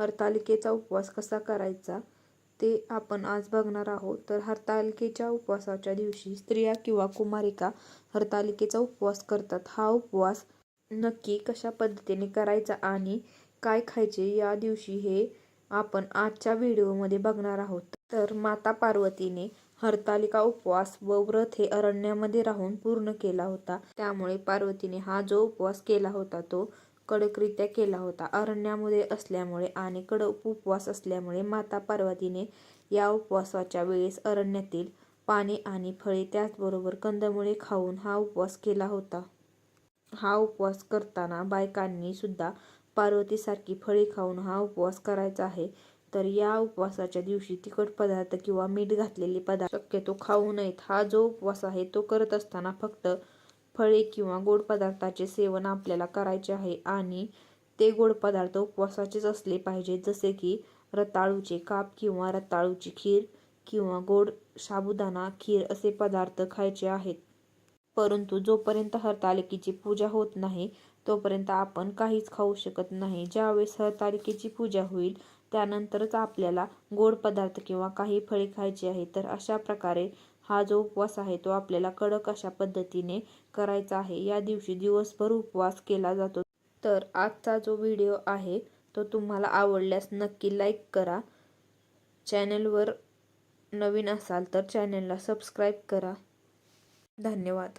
हरतालिकेचा उपवास कसा करायचा ते आपण आज बघणार आहोत. तर हरतालिकेच्या उपवासाच्या दिवशी स्त्रिया किंवा कुमारिका हरतालिकेचा उपवास करतात. हा उपवास नक्की कशा पद्धतीने करायचा आणि काय खायचे या दिवशी हे आपण आजच्या व्हिडिओमध्ये बघणार आहोत. तर माता पार्वतीने हरतालिका उपवास व व्रत हे अरण्यामध्ये राहून पूर्ण केला होता. त्यामुळे पार्वतीने हा जो उपवास केला होता तो कडकरित्या केला होता. अरण्यामध्ये असल्यामुळे आणि कडक उपवास असल्यामुळे माता पार्वतीने या उपवासाच्या वेळेस अरण्यातील पाने आणि फळे त्याचबरोबर कंदमुळे खाऊन हा उपवास केला होता. हा उपवास करताना बायकांनी सुद्धा पार्वतीसारखी फळे खाऊन हा उपवास करायचा आहे. तर या उपवासाच्या दिवशी तिखट पदार्थ किंवा मीठ घातलेले पदार्थ शक्यतो खाऊ नयेत. हा जो उपवास आहे तो करत असताना फक्त फळे किंवा गोड पदार्थाचे सेवन आपल्याला करायचे आहे आणि ते गोड पदार्थ उपवासाचेच असले पाहिजे जसे की रताळूचे काप किंवा रताळूची खीर किंवा गोड साबुदाणा खीर असे पदार्थ खायचे आहेत. परंतु जोपर्यंत हरतालिकेची पूजा होत नाही तोपर्यंत आपण काहीच खाऊ शकत नाही. ज्यावेळेस हरतालिकेची पूजा होईल त्यानंतरच आपल्याला गोड पदार्थ किंवा काही फळे खायची आहे तर अशा प्रकारे हा जो उपवास आहे तो आपल्याला कडक अशा पद्धतीने करायचा आहे. या दिवशी दिवसभर उपवास केला जातो. तर आजचा जो व्हिडिओ आहे तो तुम्हाला आवडल्यास नक्की लाईक करा. चॅनलवर नवीन असाल तर चॅनलला सबस्क्राईब करा. धन्यवाद.